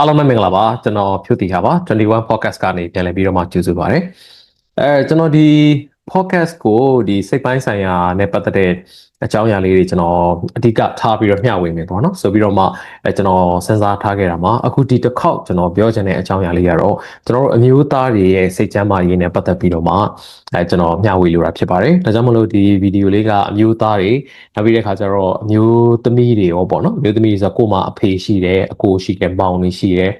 အားလုံးပဲမင်္ဂလာပါကျွန်တော်ဖြူတီဟာပါ21 podcast ကနေပြန်လည်ပြီးတော့မှကြိုဆိုပါရစေအဲကျွန်တော်ဒီ podcast ကိုဒီစိတ်ပိုင်းဆိုင်ရာနဲ့ပတ်သက်တဲ့အကြောင်းအရာလေးတွေကျွန်တော်အဓိကထားပြီးတော့မျှဝေမယ်ပေါ့နော်ဆိုပြီးတော့မှအဲကျွန်တော်စဉ်းစားထားခဲ့တာမှာအခုဒီတစ်ခေါက်ကျွန်တော်ပြောချင်တဲ့အကြောင်းအရာလေးကတော့ကျွန်တော်တို့အမျိုးသားတွေရဲ့စိတ်ချမ်းသာရေးနဲ့ပတ်သက်ပြီးတော့မှအဲကျွန်တော်မျှဝေလိုတာဖြစ်ပါတယ်ဒါကြောင့်မလို့ဒီဗီဒီယိုလေးကအမျိုးသားတွေနောက်ပြီးတဲ့ခါကျတော့အမျိုးသမီးတွေရောပေါ့နော်အမျိုးသမီးဆိုတော့ကို့မှာအဖေရှိတယ်အကိုရှိတယ်မောင်တွေရှိတယ်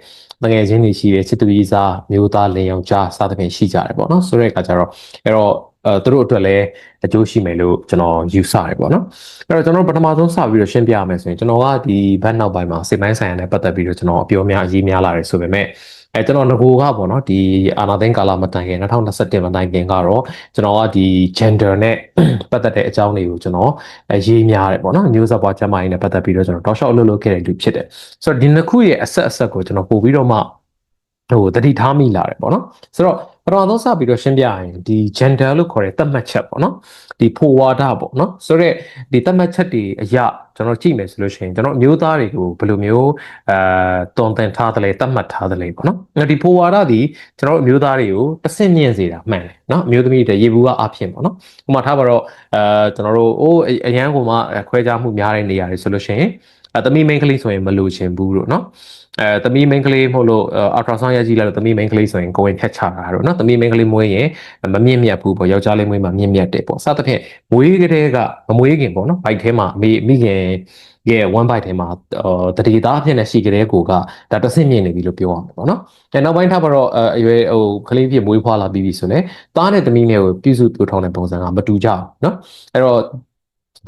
တငယ်ချင်းတွေရှိတယ်ချစ်သူကြီးစားမျိုးသားလင်ယောက်ျားစသဖြင့်ရှိကြတယ်ပေါ့နော်ဆိုတဲ့အခါကျတော့အဲ့တော့ အဲသူတို့အတွက်လည်းအကျိုးရှိမယ်လို့ကျွန်တော်ယူဆတယ်ပေါ့နော်အဲ့တော့ကျွန်တော်ပထမဆုံးစပြီးတော့ရှင်းပြရမယ်ဆိုရင်ကျွန်တော်ကဒီဘက်နောက်ပိုင်းမှာစိတ်ပိုင်းဆိုင်ရာနဲ့ပတ်သက်ပြီးတော့ကျွန်တော်အပြောများအရေးများလာတယ်ဆိုပေမဲ့အဲကျွန်တော်ငကိုကပေါ့နော်ဒီအာနာသိန်းကာလမတိုင်ခင်2021မတိုင်ခင်ကတော့ကျွန်တော်ကဒီ gender နဲ့ပတ်သက်တဲ့အကြောင်းတွေကိုကျွန်တော်ရေးများတယ်ပေါ့နော်မျိုးဆက်ပွားကျန်းမာရေးနဲ့ပတ်သက်ပြီးတော့ကျွန်တော်တောက်လျှောက်အလုပ်လုပ်ခဲ့တဲ့လူဖြစ်တယ်ဆိုတော့ဒီနှစ်ခုရဲ့အဆက်အဆက်ကိုကျွန်တော်ပို့ပြီးတော့မှ ဟိုတတိထားမိလာတယ်ပေါ့နော်ဆိုတော့ပထမဆုံးစပြီးတော့ရှင်းပြရင်ဒီ gender လို့ခေါ်တဲ့သတ်မှတ်ချက်ပေါ့နော်ဒီဖိုဝါဒပေါ့နော်ဆိုတော့ဒီသတ်မှတ်ချက်တွေအရာကျွန်တော်ကြည့်မယ်ဆိုလို့ရှိရင်ကျွန်တော်အမျိုးသားတွေကိုဘယ်လိုမျိုးအဲတွန်တင်ထားတယ်လဲသတ်မှတ်ထားတယ်လဲပေါ့နော်ဒီဖိုဝါဒဒီကျွန်တော်အမျိုးသားတွေကိုတဆင့်မြင့်စေတာမှန်တယ်နော်အမျိုးသမီးတွေရေဘူးကအဖြစ်ပေါ့နော်ဥပမာထားပါတော့အဲကျွန်တော်တို့အိုးအရန်ကိုမှခွဲခြားမှုများတဲ့နေရာတွေဆိုလို့ရှိရင် အဲသမီးမိန်းကလေးဆိုရင်မလိုချင်ဘူးလို့နော်အဲသမီးမိန်းကလေးမဟုတ်လို့အလ်ထရာဆောင်းရကြည့်လိုက်လို့သမီးမိန်းကလေးဆိုရင်ကိုယ်ဝင်ဖြတ်ချတာတော့နော်သမီးမိန်းကလေးမွေးရင်မမြင့်မြတ်ဘူးပေါ့ယောက်ျားလေးမွေးမှမြင့်မြတ်တယ်ပေါ့စသဖြင့်မွေးကလေးကမမွေးခင်ပေါ့နော်ဘိုက်ထဲမှာမိမိခင်ရဲ့ one byte ထဲမှာတတိသားအဖြစ်နဲ့ရှိကြတဲ့ကိုကဒါတဆင့်မြင့်နေပြီလို့ပြောရမှာပေါ့နော်။အဲနောက်ပိုင်းထားပါတော့အရွယ်ဟိုကလေးဖြစ်မွေးဖွားလာပြီးပြီဆိုရင်သားနဲ့သမီးနဲ့ကိုပြုစုပြောထောင်တဲ့ပုံစံကမတူကြဘူးနော်။အဲ့တော့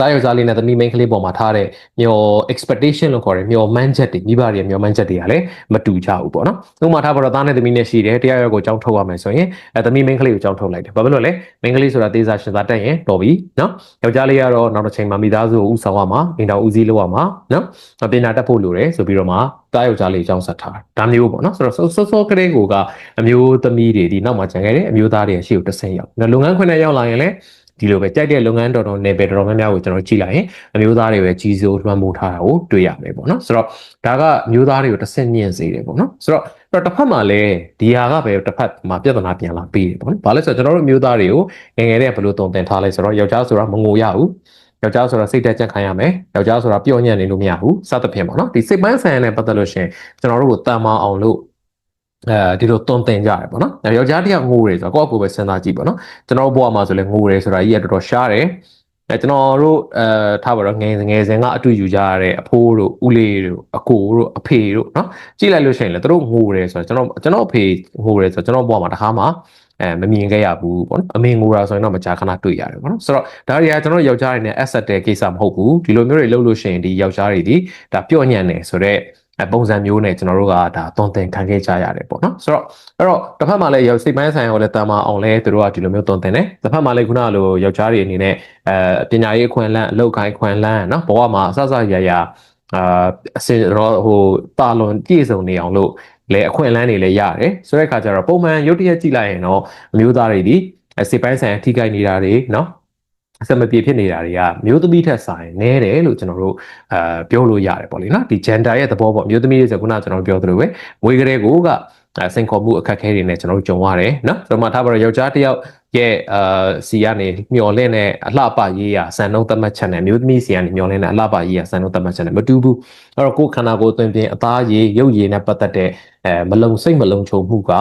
တားယောက်ျားလေးနဲ့သမီးမိန်းကလေးပေါ်မှာထားတဲ့မျော expectation လို့ခေါ်တဲ့မျောမှန်းချက်တွေမိဘတွေမျောမှန်းချက်တွေကလည်းမတူကြဘူးပေါ့နော်။ဥပမာထားပါတော့သားနဲ့သမီးနဲ့ရှိတယ်တရားရောက်ကိုကြောင်းထုတ်ရမယ်ဆိုရင်အဲသမီးမိန်းကလေးကိုကြောင်းထုတ်လိုက်တယ်။ဘာဖြစ်လို့လဲ။မိန်းကလေးဆိုတာသေးစားရှင်သာတက်ရင်တော်ပြီနော်။ယောက်ျားလေးကတော့နောက်တစ်ချိန်မှာမိသားစုကိုဥဆောင်ရမှာအိမ်တော်ဦးစီးလုပ်ရမှာနော်။ပညာတတ်ဖို့လိုတယ်ဆိုပြီးတော့မှတားယောက်ျားလေးအကြောင်းဆက်ထားဒါမျိုးပေါ့နော်ဆိုတော့စောစောကလေးကိုကအမျိုးသမီးတွေဒီနောက်မှာကြံခဲ့တယ်အမျိုးသားတွေရှေ့ကိုတဆင့်ရောက်။လုပ်ငန်းခွင်နဲ့ရောက်လာရင်လည်း ဒီလိုပဲကြိုက်တဲ့လုပ်ငန်းတော်တော်နယ်ပယ်တော်တော်များများကိုကျွန်တော်ကြည့်လိုက်ရင်အမျိုးသားတွေပဲကြီးစိုးလွှမ်းမိုးထားတာကိုတွေ့ရမယ်ပေါ့နော်ဆိုတော့ဒါကမျိုးသားတွေကိုတစ်ဆင့်မြင့်စေတယ်ပေါ့နော်ဆိုတော့တော့တစ်ဖက်မှာလည်းဒီဟာကပဲတစ်ဖက်မှာပြဿနာပြန်လာပြီးတယ်ပေါ့နော်ဘာလဲဆိုတော့ကျွန်တော်တို့မျိုးသားတွေကိုငယ်ငယ်တည်းကဘယ်လိုတုံတင်ထားလဲဆိုတော့ယောက်ျားဆိုတာမငိုရဘူးယောက်ျားဆိုတာစိတ်တက်ကြက်ခံရမယ်ယောက်ျားဆိုတာပျော့ညံ့နေလို့မရဘူးစသဖြင့်ပေါ့နော်ဒီစိတ်ပိုင်းဆိုင်ရာနဲ့ပတ်သက်လို့ရှင်ကျွန်တော်တို့ကိုတန်မာအောင်လို့ အဲဒီလိုတွန်းတင်ကြတယ်ပေါ့နော်။ယောက်ျားတယောက်ငိုတယ်ဆိုတော့ကိုယ့်အကိုပဲစဉ်းစားကြည့်ပေါ့နော်။ကျွန်တော်တို့ဘဝမှာဆိုလဲငိုတယ်ဆိုတာကြီးကတော်တော်ရှားတယ်။အဲကျွန်တော်တို့အဲထားပါတော့ငယ်ငယ်စဉ်ကအတူယူကြရတဲ့အဖိုးတို့ဦးလေးတို့အကိုတို့အဖေတို့နော်။ကြည့်လိုက်လို့ရှိရင်လည်းတို့ငိုတယ်ဆိုတော့ကျွန်တော်ကျွန်တော်အဖေငိုတယ်ဆိုတော့ကျွန်တော်ဘဝမှာတခါမှအဲမမြင်ခဲ့ရဘူးပေါ့နော်အမေငိုတာဆိုရင်တော့မကြာခဏတွေ့ရတယ်ပေါ့နော်ဆိုတော့ဒါတွေကကျွန်တော်ယောက်ျားတွေနဲ့ asset တဲ့ကိစ္စမဟုတ်ဘူးဒီလိုမျိုးတွေလုပ်လို့ရှိရင်ဒီယောက်ျားတွေဒီဒါပျော့ညံ့တယ်ဆိုတော့ ပုံစံမျိုးနဲ့ကျွန်တော်တို့ကဒါသွန်သင်ခံခဲ့ကြရတယ်ပေါ့နော်ဆိုတော့အဲ့တော့တစ်ဖက်မှာလည်းရောက်စိတ်ပိုင်းဆိုင်ရာကိုလည်းတာမအောင်လဲသူတို့ကဒီလိုမျိုးသွန်သင်တယ်တစ်ဖက်မှာလည်းခုနကလိုယောက်ျားတွေအနေနဲ့အဲပညာရေးအခွင့်အလမ်းအလုပ်ကိုင်းခွင့်လမ်းနော်ဘဝမှာအစစရရအာအစင်တော့ဟိုတာလွန်ပြည့်စုံနေအောင်လို့လဲအခွင့်အလမ်းတွေလည်းရတယ်ဆိုတဲ့အခါကျတော့ပုံမှန်ရုပ်တရက်ကြည့်လိုက်ရင်တော့အမျိုးသားတွေဒီစိတ်ပိုင်းဆိုင်ရာထိခိုက်နေတာတွေနော် အစမပြေဖြစ်နေတာတွေကမျိုးသမီးထက်ဆိုင်နဲတယ်လို့ကျွန်တော်တို့အာပြောလို့ရတယ်ပေါ့လေနော်ဒီ gender ရဲ့သဘောပေါ့မျိုးသမီးတွေဆိုခုနကကျွန်တော်ပြောသလိုပဲဝေကလေးကိုကစိန်ခေါ်မှုအခက်အခဲတွေနဲ့ကျွန်တော်တို့ကြုံရတယ်နော်ဆိုတော့မှထားပါတော့ယောက်ျားတစ်ယောက်ရဲ့အာစီကနေမျော်လင့်တဲ့အလှပရေးရစံနှုန်းသတ်မှတ်ချက်နဲ့မျိုးသမီးစီကနေမျော်လင့်တဲ့အလှပရေးရစံနှုန်းသတ်မှတ်ချက်နဲ့မတူဘူးအဲ့တော့ကိုယ်ခန္ဓာကိုယ်သွင်ပြင်အသားရည်ရုပ်ရည်နဲ့ပတ်သက်တဲ့အဲမလုံစိတ်မလုံခြုံမှုက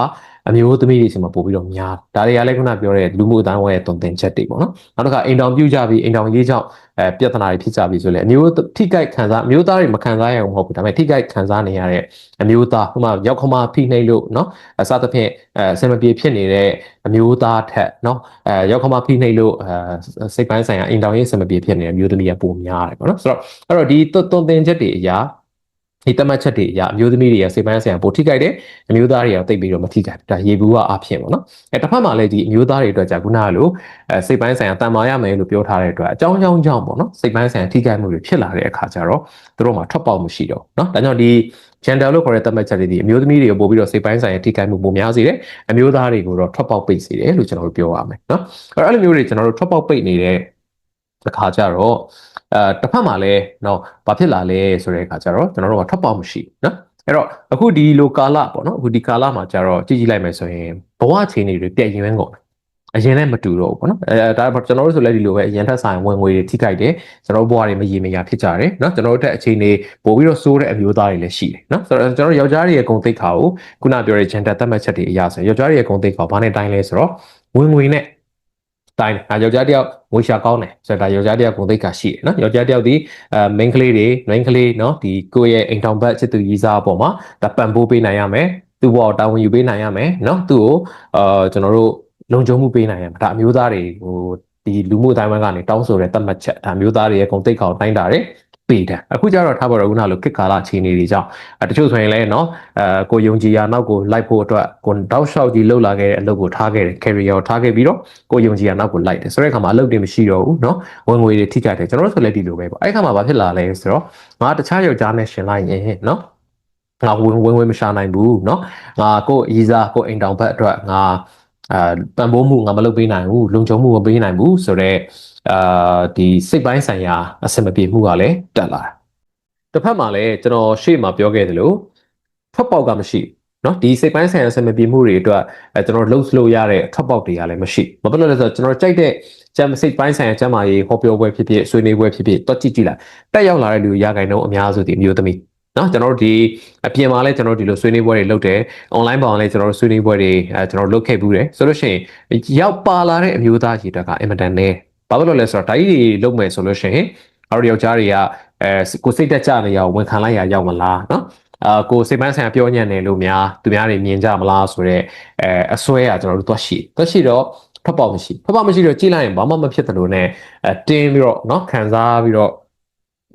အမျိုးသမီးတွေဆီမှာပို့ပြီးတော့များဒါတွေကလည်းခုနပြောတဲ့လူမှုအတိုင်းဝိုင်းရဲ့တုံသင်ချက်တွေပေါ့နော်နောက်တစ်ခါအိမ်တောင်ပြုတ်ကြပြီးအိမ်တောင်ရေးကြောင့်အဲပြဿနာတွေဖြစ်ကြပြီးဆိုလေအမျိုးထိကြိုက်ခံစားအမျိုးသားတွေမခံစားရအောင်မဟုတ်ဘူးဒါပေမဲ့ထိကြိုက်ခံစားနေရတဲ့အမျိုးသားဥပမာရောက်ခမဖိနှိပ်လို့နော်အစသဖြင့်အဲဆင်မပြေဖြစ်နေတဲ့အမျိုးသားထက်နော်အဲရောက်ခမဖိနှိပ်လို့အဲစိတ်ပိုင်းဆိုင်ရာအိမ်တောင်ရေးဆင်မပြေဖြစ်နေတဲ့အမျိုးသမီးကပိုများတယ်ပေါ့နော်ဆိုတော့အဲ့တော့ဒီတုံသင်ချက်တွေအရာ ဒီတမတ်ချက်တွေအရအမျိုးသမီးတွေရဲ့စိတ်ပိုင်းဆိုင်ရာပိုထိခိုက်တယ်အမျိုးသားတွေကတိတ်ပြီးတော့မထိခိုက်ဘူးဒါရေဘူးကအဖြစ်ပေါ့နော်အဲတစ်ဖက်မှာလည်းဒီအမျိုးသားတွေအတွက်ကြာခုနကလိုအဲစိတ်ပိုင်းဆိုင်ရာတန်မာရမယ်လို့ပြောထားတဲ့အတွက်အကြောင်းကြောင်းကြောင့်ပေါ့နော်စိတ်ပိုင်းဆိုင်ရာထိခိုက်မှုတွေဖြစ်လာတဲ့အခါကျတော့သူတို့မှာထွက်ပေါက်မှုရှိတော့နော်ဒါကြောင့်ဒီ gender လို့ခေါ်တဲ့တမတ်ချက်တွေဒီအမျိုးသမီးတွေကိုပို့ပြီးတော့စိတ်ပိုင်းဆိုင်ရာထိခိုက်မှုပုံများစေတယ်အမျိုးသားတွေကိုတော့ထွက်ပေါက်ပိတ်စေတယ်လို့ကျွန်တော်တို့ပြောရမယ်နော်အဲအဲ့လိုမျိုးတွေကျွန်တော်တို့ထွက်ပေါက်ပိတ်နေတဲ့အခါကျတော့ အဲတစ်ဖက်မှာလည်းတော့ဘာဖြစ်လာလဲဆိုတဲ့အခါကျတော့ကျွန်တော်တို့ကထွက်ပေါက်မရှိနော်အဲ့တော့အခုဒီလိုကာလပေါ့နော်အခုဒီကာလမှာကျတော့ကြည့်ကြည့်လိုက်မယ်ဆိုရင်ဘဝအခြေအနေတွေပြည့်ရင်းကုန်အရင်လည်းမတူတော့ဘူးပေါ့နော်အဲဒါကျွန်တော်တို့ဆိုလည်းဒီလိုပဲအရင်ထက်ဆိုင်ဝင်ငွေတွေထိခိုက်တယ်ကျွန်တော်တို့ဘဝတွေမရေမရာဖြစ်ကြတယ်နော်ကျွန်တော်တို့တက်အခြေအနေပို့ပြီးတော့စိုးတဲ့အမျိုးသားတွေလည်းရှိတယ်နော်ဆိုတော့ကျွန်တော်တို့ယောက်ျားတွေရဲ့ဂုဏ်သိက္ခာကိုခုနပြောတဲ့ဂျန်တာသတ်မှတ်ချက်တွေအရဆိုရင်ယောက်ျားတွေရဲ့ဂုဏ်သိက္ခာဘာနဲ့တိုင်းလဲဆိုတော့ဝင်ငွေနဲ့ တိုင်းတယ်။ဒါယောက်ျားတယောက်ငွေရှာကောင်းတယ်ဆိုတော့ဒါယောက်ျားတယောက်ဂုဏ်သိက္ခာရှိတယ်နော်။ယောက်ျားတယောက်ဒီအဲ main ကလေးတွေ main ကလေးနော်ဒီကိုယ့်ရဲ့အိမ်ထောင်ဘက်ချစ်သူကြီးစားအပေါ်မှာဒါပံ့ပိုးပေးနိုင်ရမယ်။သူ့ဘောတာဝန်ယူပေးနိုင်ရမယ်နော်။သူ့ကိုအာကျွန်တော်တို့လုံခြုံမှုပေးနိုင်ရမယ်။ဒါအမျိုးသားတွေဟိုဒီလူမှုအတိုင်းအဝိုင်းကနေတောင်းဆိုတဲ့သတ်မှတ်ချက်ဒါမျိုးသားတွေရဲ့ဂုဏ်သိက္ခာကိုတိုင်းတာတယ် ပေးတယ်အခုကျတော့ထားပါတော့ခုနလိုကစ်ကာလာအခြေအနေတွေကြောင့်အဲတချို့ဆိုရင်လည်းเนาะအဲကိုယုံကြည်ရာနောက်ကိုလိုက်ဖို့အတွက်ကိုတောက်လျှောက်ကြီးလှုပ်လာခဲ့တဲ့အလုပ်ကိုထားခဲ့တယ် carrier ကိုထားခဲ့ပြီးတော့ကိုယုံကြည်ရာနောက်ကိုလိုက်တယ်ဆိုတဲ့အခါမှာအလုပ်တွေမရှိတော့ဘူးเนาะဝင်ငွေတွေထိခိုက်တယ်ကျွန်တော်တို့ဆိုလည်းဒီလိုပဲပေါ့အဲ့ဒီအခါမှာဘာဖြစ်လာလဲဆိုတော့ငါတခြားယောက်ျားနဲ့ရှင်လိုက်ရင်เนาะငါဝင်ဝင်ဝင်မရှာနိုင်ဘူးเนาะငါကိုအီးစားကိုအိမ်တောင်ဘက်အတွက်ငါအာပံ့ပိုးမှုငါမလုပ်ပေးနိုင်ဘူးလုံခြုံမှုမပေးနိုင်ဘူးဆိုတော့ အာဒီစိတ်ပိုင်းဆိုင်ရာအဆင်မပြေမှုကလည်းတက်လာတယ်တစ်ဖက်မှာလည်းကျွန်တော်ရှေ့မှာပြောခဲ့သလိုထွက်ပေါက်ကမရှိเนาะဒီစိတ်ပိုင်းဆိုင်ရာအဆင်မပြေမှုတွေအတွက်အဲကျွန်တော်လှုပ်လို့ရတဲ့ထွက်ပေါက်တွေကလည်းမရှိဘာဖြစ်လို့လဲဆိုတော့ကျွန်တော်ကြိုက်တဲ့ကျမ်းစိတ်ပိုင်းဆိုင်ရာကျမ်းမာရေးဟောပြောပွဲဖြစ်ဖြစ်ဆွေးနွေးပွဲဖြစ်ဖြစ်တွက်ကြည့်ကြည့်လိုက်တက်ရောက်လာတဲ့လူရဂိုင်နှုန်းအများစုဒီမျိုးသမီးနော်ကျွန်တော်တို့ဒီအပြင်မှာလည်းကျွန်တော်တို့ဒီလိုဆွေးနွေးပွဲတွေလုပ်တယ် online ပေါ်မှာလည်းကျွန်တော်တို့ဆွေးနွေးပွဲတွေအဲကျွန်တော်တို့လုပ်ခဲ့ဘူးတယ်ဆိုလို့ရှိရင်ရောက်ပါလာတဲ့အမျိုးသားကြီးတက်ကအင်မတန်နဲ့ ဘာလို့လဲလဲဆိုတော့ဒါကြီးတွေလုပ်မယ်ဆိုလို့ရှိရင်အော်ယောက်ျားတွေကအဲကိုစိတ်တက်ကြနေရအောင်ဝန်ခံလိုက်ရရောက်မလားနော်အာကိုစိတ်ပန်းဆိုင်ရာပြောညံ့တယ်လို့များသူများတွေမြင်ကြမလားဆိုတော့အဲအစွဲကကျွန်တော်တို့သွားရှိသွားရှိတော့ထွက်ပေါက်မရှိထွက်ပေါက်မရှိတော့ကြည့်လိုက်ရင်ဘာမှမဖြစ်သလိုနဲ့အဲတင်းပြီးတော့เนาะခံစားပြီးတော့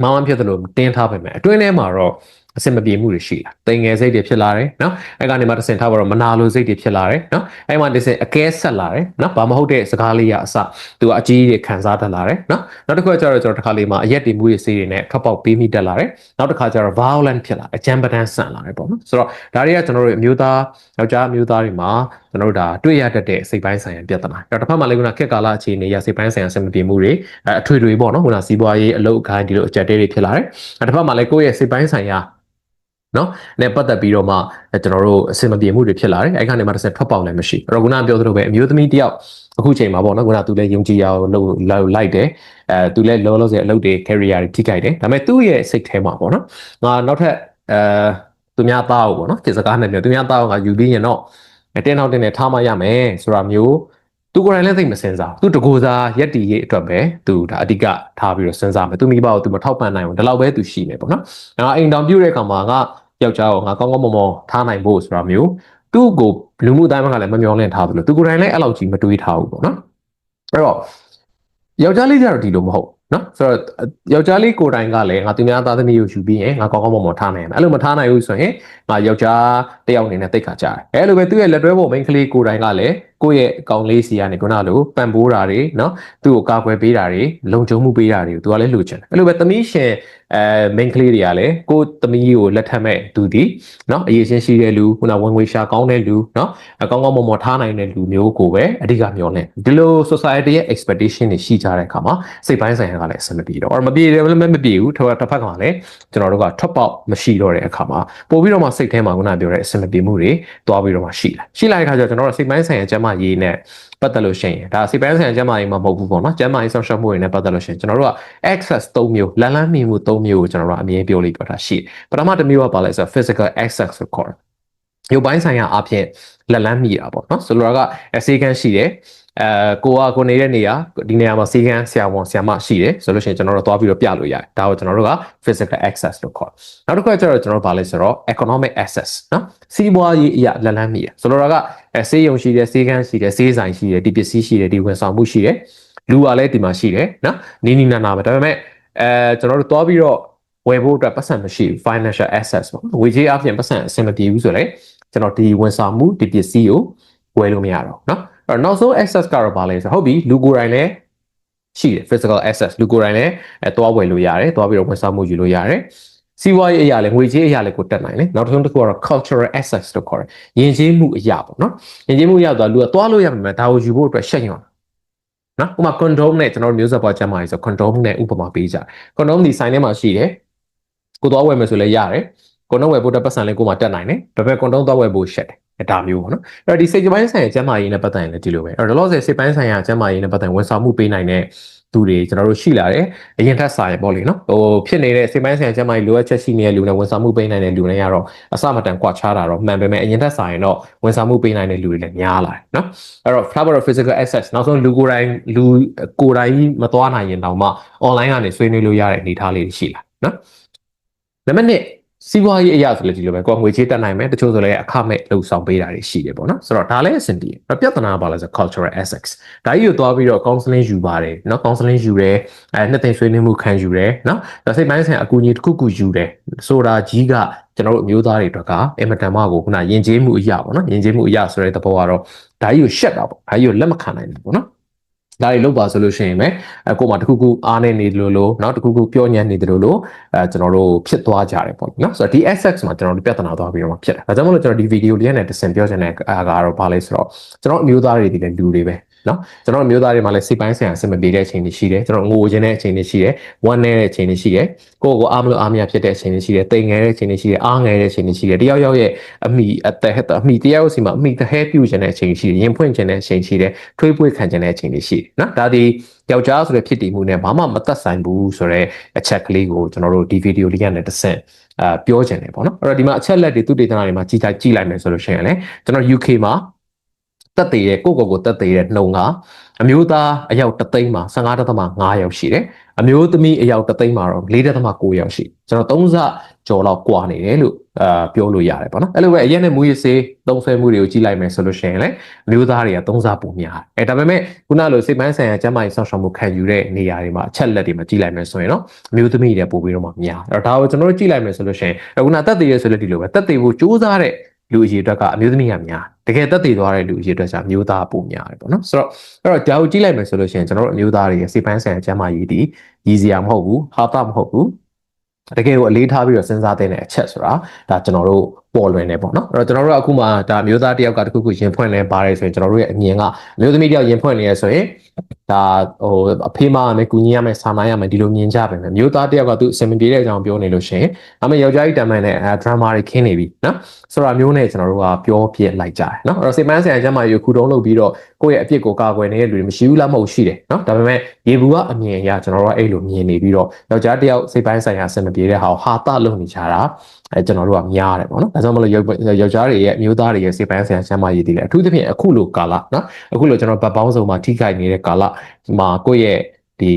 မမဖြစ်သလိုတင်းထားပဲမယ်အတွင်းထဲမှာတော့ အဆင်မပြေမှုတွေရှိလာတင်ငယ်စိတ်တွေဖြစ်လာတယ်နော်အဲ့ကနေမှတစ်ဆင့်ထားပါတော့မနာလိုစိတ်တွေဖြစ်လာတယ်နော်အဲ့မှတစ်ဆင့်အကဲဆက်လာတယ်နော်ဘာမဟုတ်တဲ့စကားလေးရအစသူကအကြီးကြီးခံစားတတ်လာတယ်နော်နောက်တစ်ခုကကျတော့ကျွန်တော်တစ်ခါလေးမှာအရက်တွေမှုတွေစေးတွေနဲ့ထွက်ပေါက်ပေးမိတက်လာတယ်နောက်တစ်ခါကျတော့ violent ဖြစ်လာအကြမ်းပတမ်းဆန်လာတယ်ပေါ့နော်ဆိုတော့ဒါတွေကကျွန်တော်တို့အမျိုးသားယောက်ျားအမျိုးသားတွေမှာကျွန်တော်တို့ဒါတွေ့ရတတ်တဲ့စိတ်ပိုင်းဆိုင်ရာပြဿနာအဲ့တော့တစ်ဖက်မှာလည်းခုနခက်ကာလအခြေအနေရစိတ်ပိုင်းဆိုင်ရာဆင်မပြေမှုတွေအထွေထွေပေါ့နော်ခုနစီးပွားရေးအလုပ်အကိုင်းဒီလိုအကြက်တဲတွေဖြစ်လာတယ်အဲ့တစ်ဖက်မှာလည်းကိုယ့်ရဲ့စိတ်ပိုင်းဆိုင်ရာ နော်နဲ့ပတ်သက်ပြီးတော့မှကျွန်တော်တို့အဆင်မပြေမှုတွေဖြစ်လာတယ်အဲ့ခါနေမှာတစ်ဆက်ထွက်ပေါက်လည်းမရှိအဲ့တော့ခုနပြောသလိုပဲအမျိုးသမီးတယောက်အခုချိန်မှာပေါ့နော်ခုနသူလည်းယုံကြည်ရအောင်လှုပ်လိုက်တယ်အဲသူလည်းလောလောဆယ်အလုပ်တွေ career တွေထိခိုက်တယ်ဒါပေမဲ့သူ့ရဲ့စိတ်ထဲမှာပေါ့နော်ငါနောက်ထပ်အဲသူများသားကိုပေါ့နော်ခေစကားနဲ့ပြောသူများသားကိုငါယူပြီးရင်တော့တင်းနောက်တင်းနဲ့ထားမရမယ်ဆိုတာမျိုး သူကိုယ်တိုင်လည်းသိမစင်စားသူတကူစားရက်တီရေးအတွက်ပဲသူဒါအဓိကထားပြီးတော့စဉ်းစားမယ်သူမိဘကိုသူမထောက်ပံ့နိုင်ဘူးဒီလောက်ပဲသူရှိမယ်ပေါ့နော်။ငါအိမ်တောင်ပြုတ်တဲ့အခါမှာငါယောက်ျားကိုငါကောင်းကောင်းမွန်မွန်ထားနိုင်ဖို့ဆိုတာမျိုးသူ့ကိုလူမှုအတိုင်းကလည်းမမျောလင့်ထားဘူးလို့သူကိုယ်တိုင်လည်းအဲ့လောက်ကြီးမတွေးထားဘူးပေါ့နော်အဲ့တော့ယောက်ျားလေးကြတော့ဒီလိုမဟုတ်နော်ဆိုတော့ယောက်ျားလေးကိုယ်တိုင်ကလည်းငါသူများသားသမီးကိုယူပြီးရင်ငါကောင်းကောင်းမွန်မွန်ထားနိုင်မယ်အဲ့လိုမထားနိုင်ဘူးဆိုရင်ငါယောက်ျားတယောက်အနေနဲ့တိတ်ခါကြတယ်အဲ့လိုပဲသူ့ရဲ့လက်တွဲဖို့ main ကလေးကိုယ်တိုင်ကလည်းကိုယ့်ရဲ့အကောင်လေးစီကနေခုနလိုပံ့ပိုးတာတွေနော်သူ့ကိုကာကွယ်ပေးတာတွေလုံခြုံမှုပေးတာတွေကိုသူကလည်းလှူချင်တယ်အဲ့လိုပဲသမီးရှင်အဲ main ကလေးတွေကလည်းကိုယ်သမီးကိုလက်ထပ်မဲ့သူဒီနော်အရေးချင်းရှိတဲ့လူခုနဝင်ငွေရှာကောင်းတဲ့လူနော်အကောင်းကောင်းမွန်မွန်ထားနိုင်တဲ့လူမျိုးကိုပဲအဓိကမျှော်လင့်ဒီလို society ရဲ့ expectation တွေရှိကြတဲ့အခါမှာစိတ်ပိုင်းဆိုင်ရာကလည်းအဆင်မပြေတော့အော်မပြေတယ်လည်းမပြေဘူးတစ်ဖက်ကလည်းကျွန်တော်တို့ကထွက်ပေါက်မရှိတော့တဲ့အခါမှာပို့ပြီးတော့မှစိတ်ထဲမှာခုနပြောတဲ့အဆင်မပြေမှုတွေတွားပြီးတော့မှရှိလာရှိလာတဲ့အခါကျတော့ကျွန်တော်တို့စိတ်ပိုင်းဆိုင်ရာကျန်းမာရေးနဲ့ပတ်သက်လို့ရှိရင်ဒါစိတ်ပိုင်းဆိုင်ရာကျန်းမာရေးမှာမဟုတ်ဘူးပေါ့နော်ကျန်းမာရေးဆောင်ရှောက်မှုတွေနဲ့ပတ်သက်လို့ရှိရင်ကျွန်တော်တို့က access ၃မျိုးလမ်းလမ်းမြင်မှု၃မျိုးကိုကျွန်တော်တို့အမြင်ပြောလို့ပြောတာရှိတယ်ပထမတစ်မျိုးကပါလဲဆိုတော့ physical access ကိုခေါ်တယ် ရုပ်ပိုင်းဆိုင်ရာအဖြစ်လက်လန်းမိတာပေါ့နော်ဆိုလိုတာကအစေခံရှိတယ်အဲကိုကကိုနေတဲ့နေရာဒီနေရာမှာစီကန်းဆရာဝန်ဆရာမရှိတယ်ဆိုလို့ရှိရင်ကျွန်တော်တို့သွားပြီးတော့ပြလို့ရတယ်ဒါကိုကျွန်တော်တို့က physical access လို့ခေါ်တယ်နောက်တစ်ခုကကျတော့ကျွန်တော်တို့ဗာလဲဆိုတော့ economic access နော်စီးပွားရေးအရာလက်လန်းမိတယ်ဆိုလိုတာကအဲစေးရုံရှိတယ်စေးကန်းရှိတယ်စေးဆိုင်ရှိတယ်ဒီပစ္စည်းရှိတယ်ဒီဝန်ဆောင်မှုရှိတယ်လူကလည်းဒီမှာရှိတယ်နော်နီးနီးနားနာပဲဒါပေမဲ့အဲကျွန်တော်တို့သွားပြီးတော့ဝယ်ဖို့အတွက်ပတ်စံမရှိဘူး financial access ပေါ့ငွေကြေးအပြင်ပတ်စံအဆင်မပြေဘူးဆိုလေ ကျွန်တော်ဒီဝန်ဆောင်မှုဒီပစ္စည်းကိုဝယ်လို့မရတော့เนาะအဲ့တော့နောက်ဆုံး access ကတော့ဘာလဲဆိုဟုတ်ပြီလူကိုယ်တိုင်လည်းရှိတယ် physical access လူကိုယ်တိုင်လည်းအဲသွားဝယ်လို့ရတယ်သွားပြီးတော့ဝန်ဆောင်မှုယူလို့ရတယ်စီးပွားရေးအရာလည်းငွေကြေးအရာလည်းကိုတက်နိုင်တယ်နောက်ဆုံးတစ်ခုကတော့ cultural access လို့ခေါ်တယ်ယဉ်ကျေးမှုအရာပေါ့နော်ယဉ်ကျေးမှုအရာဆိုတော့လူကသွားလို့ရမှာဒါကိုယူဖို့အတွက်ရှက်ရွံ့နော်ဥပမာ condom နဲ့ကျွန်တော်တို့မျိုးဆက်ပေါ်ကျမ်းမာရေးဆို condom နဲ့ဥပမာပေးကြ condom ဒီဆိုင်ထဲမှာရှိတယ်ကိုသွားဝယ်မယ်ဆိုလည်းရတယ် ကွန်တုံးဝယ်ဖို့တက်ပတ်စံလေးကိုမှတက်နိုင်တယ်ဘယ်ဘက်ကွန်တုံးသွားဝယ်ဖို့ရှက်တယ်အဲဒါမျိုးပေါ့နော်အဲ့တော့ဒီစိတ်ပိုင်းဆိုင်ရာကျန်းမာရေးနဲ့ပတ်သက်ရင်လည်းဒီလိုပဲအဲ့တော့လောလောဆယ်စိတ်ပိုင်းဆိုင်ရာကျန်းမာရေးနဲ့ပတ်သက်ဝန်ဆောင်မှုပေးနိုင်တဲ့သူတွေကျွန်တော်တို့ရှိလာတယ်အရင်ထက်စာရင်ပေါ့လေနော်ဟိုဖြစ်နေတဲ့စိတ်ပိုင်းဆိုင်ရာကျန်းမာရေးလိုအပ်ချက်ရှိနေတဲ့လူနဲ့ဝန်ဆောင်မှုပေးနိုင်တဲ့လူတွေကတော့အစမတန်ကွာခြားတာတော့မှန်ပေမဲ့အရင်ထက်စာရင်တော့ဝန်ဆောင်မှုပေးနိုင်တဲ့လူတွေလည်းများလာတယ်နော်အဲ့တော့ flower of physical access နောက်ဆုံးလူကိုယ်တိုင်လူကိုယ်တိုင်မသွားနိုင်ရင်တောင်မှ online ကနေဆွေးနွေးလို့ရတဲ့အနေအထားလေးတွေရှိလာနော်နံပါတ်1 စီးပွားရေးအရာဆိုလည်းဒီလိုပဲကိုယ်ငွေချေးတက်နိုင်မယ်တချို့ဆိုလည်းအခမဲ့လှူဆောင်ပေးတာတွေရှိတယ်ပေါ့နော်ဆိုတော့ဒါလည်းအဆင်ပြေတယ်ပြဿနာကဘာလဲဆို cultural assets ဒါကြီးကိုသွားပြီးတော့ counseling ယူပါတယ်နော် counseling ယူတယ်အဲနှစ်သိမ့်ဆွေးနွေးမှုခံယူတယ်နော်ဒါစိတ်ပိုင်းဆိုင်အကူအညီတစ်ခုခုယူတယ်ဆိုတာကြီးကကျွန်တော်တို့အမျိုးသားတွေအတွက်ကအင်မတန်မှကိုခုနယဉ်ကျေးမှုအရာပေါ့နော်ယဉ်ကျေးမှုအရာဆိုတဲ့သဘောကတော့ဒါကြီးကိုရှက်တာပေါ့ဒါကြီးကိုလက်မခံနိုင်ဘူးပေါ့နော် ဒါတွေလောက်ပါဆိုလို့ရှိရင်ပဲအကိုမှတခုခုအားနေနေလို့လို့เนาะတခုခုပြောညံ့နေတယ်လို့လို့အဲကျွန်တော်တို့ဖြစ်သွားကြတယ်ပေါ့เนาะဆိုတော့ဒီ access မှာကျွန်တော်တို့ပြဿနာသွားပြီးတော့ဖြစ်တယ်ဒါကြောင့်မလို့ကျွန်တော်ဒီဗီဒီယိုလေးနဲ့တစင်ပြောချင်တဲ့အားကတော့ဘာလဲဆိုတော့ကျွန်တော်အမျိုးသားတွေဒီလည်းလူတွေပဲ နော်ကျွန်တော်မျိုးသားတွေမှာလည်းစိတ်ပိုင်းဆိုင်ရာအဆင်မပြေတဲ့အချိန်တွေရှိတယ်ကျွန်တော်ငိုခြင်းတဲ့အချိန်တွေရှိတယ်ဝမ်းနည်းတဲ့အချိန်တွေရှိတယ်ကိုယ့်ကိုအားမလို့အားမရဖြစ်တဲ့အချိန်တွေရှိတယ်တိမ်ငယ်တဲ့အချိန်တွေရှိတယ်အားငယ်တဲ့အချိန်တွေရှိတယ်တယောက်ယောက်ရဲ့အမိအသက်ဟက်အမိတယောက်စီမှာအမိတဟဲပြူခြင်းတဲ့အချိန်ရှိတယ်ရင်ဖွင့်ခြင်းတဲ့အချိန်ရှိတယ်ထွေးပွေခံခြင်းတဲ့အချိန်တွေရှိတယ်နော်ဒါဒီယောက်ျားဆိုတဲ့ဖြစ်တည်မှုနဲ့ဘာမှမသက်ဆိုင်ဘူးဆိုတော့အချက်ကလေးကိုကျွန်တော်တို့ဒီဗီဒီယိုလေးကနေတစ်ဆင့်အာပြောခြင်းတယ်ပေါ့နော်အဲ့တော့ဒီမှာအချက်လက်တွေသူဒေသနာတွေမှာကြည်ကြည်လိုက်မယ်ဆိုလို့ရှိရင်လည်းကျွန်တော် UK မှာ တက်သေးတဲ့ကိုယ့်ကိုယ်ကိုတက်သေးတဲ့နှုံကအမျိုးသားအယောက်တသိန်းမှာ15.5ယောက်ရှိတယ်အမျိုးသမီးအယောက်တသိန်းမှာတော့4.9ယောက်ရှိကျွန်တော်3ဆကျော်လောက်ကွာနေတယ်လို့အာပြောလို့ရတယ်ပေါ့နော်အဲ့လိုပဲအရင်နဲ့မူရစေးသုံးဆွဲမှုတွေကိုကြည့်လိုက်မယ်ဆိုလို့ရှိရင်လည်းအမျိုးသားတွေက3ဆပိုများတယ်အဲဒါပေမဲ့ခုနလိုစိတ်ပိုင်းဆိုင်ရာကျန်းမာရေးဆောက်ရှောက်မှုခံယူတဲ့နေရာတွေမှာအချက်လက်တွေမှာကြည့်လိုက်မယ်ဆိုရင်တော့အမျိုးသမီးတွေပို့ပြီးတော့မှများအဲ့တော့ဒါကိုကျွန်တော်တို့ကြည့်လိုက်မယ်ဆိုလို့ရှိရင်ခုနတက်သေးရဲဆိုလို့ဒီလိုပဲတက်သေးဖို့စူးစမ်းတဲ့လူအရေအတွက်ကအမျိုးသမီးကများ တကယ်တက်တည်သွားတဲ့လူအရေအတွက်ကအမျိုးသားပုံများတယ်ပေါ့နော်ဆိုတော့အဲ့တော့ဒါကိုကြည့်လိုက်မယ်ဆိုလို့ရှိရင်ကျွန်တော်တို့အမျိုးသားတွေရဲ့စိတ်ပိုင်းဆိုင်ရာကျန်းမာရေးဒီရည်စရာမဟုတ်ဘူးဟာတာမဟုတ်ဘူးတကယ်ကိုအလေးထားပြီးတော့စဉ်းစားတဲ့အချက်ဆိုတာဒါကျွန်တော်တို့ပေါ်လွင်နေပေါ့နော်အဲ့တော့ကျွန်တော်တို့အခုမှဒါမျိုးသားတယောက်ကတခုခုရင်ဖွင့်လဲပါတယ်ဆိုရင်ကျွန်တော်တို့ရဲ့အမြင်ကအမျိုးသမီးတယောက်ရင်ဖွင့်နေရဆိုရင် ဒါဟိုအဖေးမရမယ်ကူညီရမယ်ဆာနာရမယ်ဒီလိုမြင်ကြပါမယ်မျိုးသားတယောက်ကသူအစင်မပြေတဲ့အကြောင်းပြောနေလို့ရှိရင်အမေယောက်ျားကြီးတန်မှန်နဲ့အဲဒရမာတွေခင်းနေပြီနော်ဆိုတာမျိုးနဲ့ကျွန်တော်တို့ကပြောပြလိုက်ကြတယ်နော်အဲ့တော့စိတ်ပန်းဆိုင်ရာကျမ်းမာရေးခုတုံးလုပ်ပြီးတော့ကိုယ့်ရဲ့အပြစ်ကိုကာကွယ်နေတဲ့လူတွေမရှိဘူးလားမဟုတ်ရှိတယ်နော်ဒါပေမဲ့ရေဘူးကအမြင်အရကျွန်တော်တို့ကအဲ့လိုမြင်နေပြီးတော့ယောက်ျားတယောက်စိတ်ပန်းဆိုင်ရာအစင်မပြေတဲ့ဟာကိုဟာတလုပ်နေကြတာအဲကျွန်တော်တို့ကများတယ်ပေါ့နော်ဒါကြောင့်မလို့ယောက်ျားတွေရဲ့အမျိုးသားတွေရဲ့စိတ်ပန်းဆိုင်ရာကျမ်းမာရေးတွေလည်းအထူးသဖြင့်အခုလိုကာလနော်အခုလိုကျွန်တော်ဗတ်ပေါင်းစုံမှာထိခိုက်နေတဲ့ကာလမှာကိုယ့်ရဲ့ဒီ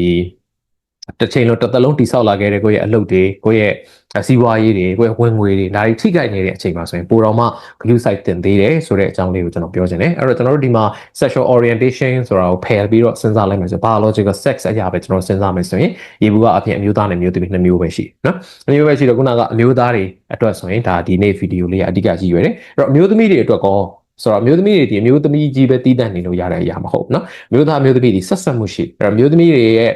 တစ်ချိန်လုံးတစ်သက်လုံးတိဆောက်လာခဲ့တဲ့ကိုယ့်ရဲ့အလုပ်တွေကိုယ့်ရဲ့စီးပွားရေးတွေကိုယ့်ရဲ့ဝင်ငွေတွေဒါတွေထိခိုက်နေတဲ့အချိန်မှာဆိုရင်ပိုတော့မှဂရုစိုက်တင်သေးတယ်ဆိုတဲ့အကြောင်းလေးကိုကျွန်တော်ပြောချင်တယ်အဲ့တော့ကျွန်တော်တို့ဒီမှာ sexual orientation ဆိုတာကိုဖယ်ပြီးတော့စဉ်းစားလိုက်မယ်ဆို biological sex အရာပဲကျွန်တော်စဉ်းစားမယ်ဆိုရင်ရေဘူးကအပြင်အမျိုးသားနဲ့မျိုးသမီးနှစ်မျိုးပဲရှိနော်နှစ်မျိုးပဲရှိတော့ခုနကအမျိုးသားတွေအတွက်ဆိုရင်ဒါဒီနေ့ဗီဒီယိုလေးကအဓိကကြည့်ရတယ်အဲ့တော့အမျိုးသမီးတွေအတွက်ကောဆိုတော့အမျိုးသမီးတွေဒီအမျိုးသမီးကြီးပဲတီးတန့်နေလို့ရတဲ့အရာမဟုတ်ဘူးเนาะအမျိုးသားအမျိုးသမီးတွေဆက်ဆက်မှုရှိအဲ့တော့အမျိုးသမီးတွေရဲ့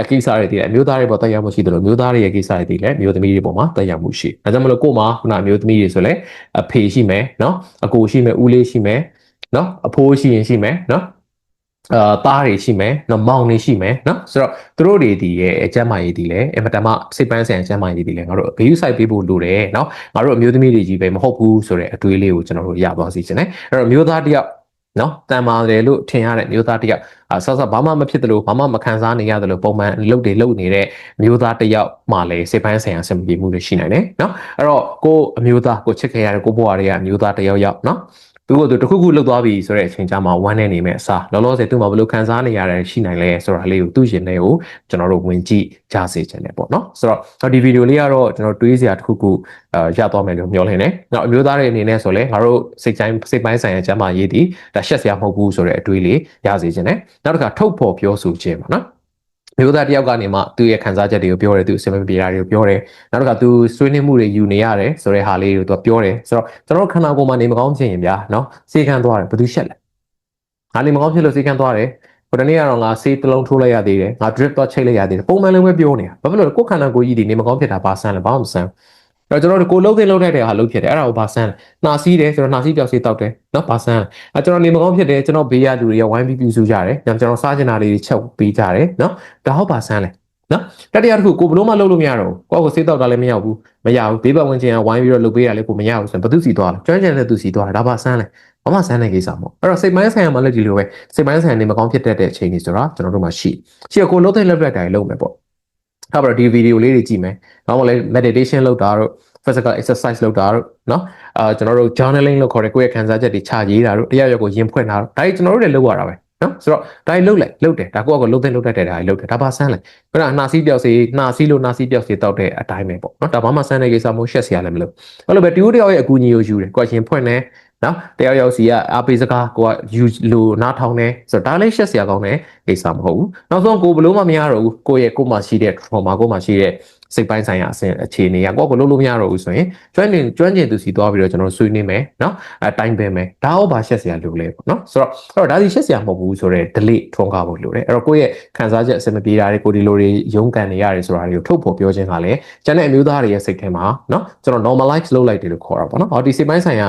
အကိစ္စတွေတည်တယ်အမျိုးသားတွေပေါ်တက်ရောက်မှုရှိတယ်လို့မျိုးသားတွေရဲ့ကိစ္စတွေတည်တယ်မျိုးသမီးတွေပေါ်မှာတက်ရောက်မှုရှိဒါကြောင့်မလို့ကို့မှာခုနမျိုးသမီးတွေဆိုလဲအဖေရှိမယ်နော်အကိုရှိမယ်ဦးလေးရှိမယ်နော်အဖိုးရှိရင်ရှိမယ်နော်အာသားတွေရှိမယ်နော်မောင်တွေရှိမယ်နော်ဆိုတော့သူတို့တွေဒီရဲ့အကျမ်းမာရေးဒီလဲအမတမစိတ်ပန်းဆိုင်အကျမ်းမာရေးဒီလဲငါတို့ဘေးယူဆိုင်ပေးဖို့လိုတယ်နော်ငါတို့အမျိုးသမီးတွေကြီးပဲမဟုတ်ဘူးဆိုတဲ့အတွေးလေးကိုကျွန်တော်တို့ရသွားစီခြင်းတယ်အဲ့တော့မျိုးသားတယောက် နော်တန်မာတယ်လို့ထင်ရတဲ့မျိုးသားတယောက်အဆော့ဆော့ဘာမှမဖြစ်တယ်လို့ဘာမှမခံစားနေရတယ်လို့ပုံမှန်လုပ်တွေလုပ်နေတဲ့မျိုးသားတယောက်မှလည်းစိတ်ပိုင်းဆိုင်ရာဆင်ပြေမှုတွေရှိနိုင်တယ်နော်အဲ့တော့ကိုအမျိုးသားကိုချစ်ခဲ့ရတဲ့ကိုဘွားတွေကအမျိုးသားတယောက်ယောက်နော် သူ့ကိုသူတခုခုလှုပ်သွားပြီဆိုတဲ့အချိန်ကျမှဝမ်းနေနေမဲ့အစားလောလောဆယ်သူ့မှာဘယ်လိုခံစားနေရတဲ့ရှိနိုင်လဲဆိုတာလေးကိုသူ့ရင်ထဲကိုကျွန်တော်တို့ဝင်ကြည့်ကြစေချင်တယ်ပေါ့နော်ဆိုတော့ဒီဗီဒီယိုလေးကတော့ကျွန်တော်တွေးစရာတစ်ခုခုအာရသွားမယ်လို့မျှော်လင့်တယ်။နောက်အမျိုးသားတွေအနေနဲ့ဆိုလဲငါတို့စိတ်တိုင်းစိတ်ပိုင်းဆိုင်ရာကျန်းမာရေးတည်ဒါရှက်စရာမဟုတ်ဘူးဆိုတဲ့အတွေးလေးရစေချင်တယ်။နောက်တစ်ခါထုတ်ဖော်ပြောဆိုခြင်းပေါ့နော်။ မျိုးသားတယောက်ကနေမှသူ့ရဲ့ခံစားချက်တွေကိုပြောတယ်သူအစမပြေတာတွေကိုပြောတယ်နောက်တစ်ခါသူဆွေးနွေးမှုတွေယူနေရတယ်ဆိုတဲ့ဟာလေးတွေကိုသူပြောတယ်ဆိုတော့ကျွန်တော်ခန္ဓာကိုယ်မှာနေမကောင်းဖြစ်ရင်ဗျာနော်စေခံသွားတယ်ဘယ်သူရှက်လဲငါနေမကောင်းဖြစ်လို့စေခံသွားတယ်ဟိုတနေ့ကတော့ငါဆေးတစ်လုံးထိုးလိုက်ရသေးတယ်ငါ drip တော့ချိတ်လိုက်ရသေးတယ်ပုံမှန်လည်းပဲပြောနေတာဘာဖြစ်လို့လဲကိုယ်ခန္ဓာကိုယ်ကြီးဒီနေမကောင်းဖြစ်တာဘာဆန်းလဲဘာမှမဆန်းအဲ့ တော့ကျွန်တော်တို့ကိုလုံးသိလုံးထိုက်တဲ့ဟာလုံးဖြစ်တယ်အဲ့ဒါကိုဘာဆန်းလဲနှာစီးတယ်ဆိုတော့နှာစီးပြောက်စီးတောက်တယ်နော်ဘာဆန်းလဲအဲ့ကျွန်တော်နေမကောင်းဖြစ်တယ်ကျွန်တော်ဘေးရလူတွေကဝိုင်းပြီးပြူစုကြတယ်ညကျွန်တော်စားချင်တာလေးတွေချက်ပေးကြတယ်နော်ဒါဟုတ်ဘာဆန်းလဲနော်တတိယတစ်ခုကိုဘလို့မှလုပ်လို့မရတော့ဘူးကိုယ့်ကိုစေးတော့တာလည်းမရဘူးမရဘူးဘေးပတ်ဝန်းကျင်ကဝိုင်းပြီးတော့လုပ်ပေးတာလည်းကိုမရဘူးဆိုရင်ဘသူစီသွားလဲကျွမ်းကျင်တဲ့သူစီသွားတယ်ဒါပါဆန်းလဲဘာမှဆန်းတဲ့ကိစ္စမဟုတ်အဲ့တော့စိတ်ပိုင်းဆိုင်ရာမှာလည်းဒီလိုပဲစိတ်ပိုင်းဆိုင်ရာနေမကောင်းဖြစ်တတ်တဲ့အချိန်ကြီးဆိုတာကျွန်တော်တို့မှာရှိရှိရကိုလုံးတဲ့လက်လက်တိုင်းလုပ်မယ်ပေါ့ အဲ့တော့ဒီဗီဒီယိုလေးတွေကြည့်မယ်နောက်မှလည်း meditation လုပ်တာတို့ physical exercise လုပ်တာတို့เนาะအာကျွန်တော်တို့ journaling လို့ခေါ်တဲ့ကိုယ့်ရဲ့ခံစားချက်တွေခြာရေးတာတို့တရားရွက်ကိုရင်ဖွင့်တာတို့ဒါကြီးကျွန်တော်တို့လည်းလုပ်ရတာပဲနော်ဆိုတော့ဒါကြီးလုပ်လိုက်လုပ်တယ်ဒါကိုယ့်အကိုလှုပ်တဲ့လှုပ်တတ်တဲ့ဒါကြီးလုပ်တယ်ဒါပါဆန်းလိုက်ခုနကနှာစီးပြောက်စီနှာစီးလို့နှာစီးပြောက်စီတောက်တဲ့အတိုင်းပဲပေါ့နော်ဒါဘာမှဆန်းတဲ့ကိစ္စမဟုတ်ရှက်စရာလည်းမလိုအဲ့လိုပဲတူတယောက်ရဲ့အကူအညီကိုယူတယ်ကိုယ်ရှင်ဖွင့်တယ် နော်တယောက်ယောက်စီကအားပေးစကားကိုကယူလို့နားထောင်တယ်ဆိုတော့ဒါလည်းရှက်စရာကောင်းတဲ့ကိစ္စမဟုတ်ဘူးနောက်ဆုံးကိုဘလို့မှမရတော့ဘူးကိုယ့်ရဲ့ကိုယ်မှရှိတဲ့ trauma ကိုယ်မှရှိတဲ့စိတ်ပိုင်းဆိုင်ရာအဆင့်အခြေအနေကကိုယ့်ကိုလုံးလို့မရတော့ဘူးဆိုရင်ကျွမ်းကျင်ကျွမ်းကျင်သူစီသွားပြီးတော့ကျွန်တော်ဆွေးနွေးမယ်နော်အဲတိုင်းပင်မယ်ဒါတော့ဘာရှက်စရာလိုလဲပေါ့နော်ဆိုတော့အဲ့တော့ဒါစီရှက်စရာမဟုတ်ဘူးဆိုတော့ delay ထွန်းကားဖို့လိုတယ်အဲ့တော့ကိုယ့်ရဲ့ခံစားချက်အဆင်မပြေတာတွေကိုဒီလိုတွေရုန်းကန်နေရတယ်ဆိုတာတွေကိုထုတ်ဖော်ပြောခြင်းကလည်းကျန်တဲ့အမျိုးသားတွေရဲ့စိတ်ထဲမှာနော်ကျွန်တော် normalize လုပ်လိုက်တယ်လို့ခေါ်တာပေါ့နော်ဟောဒီစိတ်ပိုင်းဆိုင်ရာ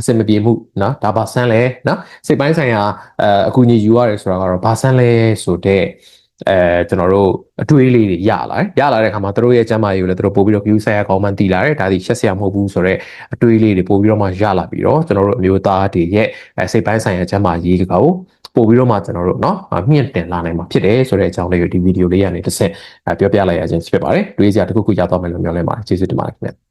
အစင်မပြေမှုเนาะဒါဘာဆန်းလဲเนาะစိတ်ပိုင်းဆိုင်ရာအဲအကူအညီယူရတယ်ဆိုတာကတော့ဘာဆန်းလဲဆိုတော့အဲကျွန်တော်တို့အတွေးလေးတွေရလာတယ်ရလာတဲ့အခါမှာတို့ရဲ့ကျမ်းမာရေးကိုလည်းတို့ပို့ပြီးတော့ view ဆိုင်ရာကောင်းမှန်းတည်လာတယ်ဒါဒီရှက်စရာမဟုတ်ဘူးဆိုတော့အတွေးလေးတွေပို့ပြီးတော့မှရလာပြီးတော့ကျွန်တော်တို့အမျိုးသားတွေရဲ့အဲစိတ်ပိုင်းဆိုင်ရာကျမ်းမာရေးကိုပို့ပြီးတော့မှကျွန်တော်တို့เนาะမြင့်တင်လာနိုင်မှာဖြစ်တယ်ဆိုတဲ့အကြောင်းလေးကိုဒီဗီဒီယိုလေးကနေတစ်ဆင့်ပြောပြလိုက်ရခြင်းဖြစ်ပါတယ်တွေးစရာတစ်ခုခုရတော့မယ်လို့မျှော်လင့်ပါတယ်ကျေးဇူးတင်ပါတယ်ခင်ဗျ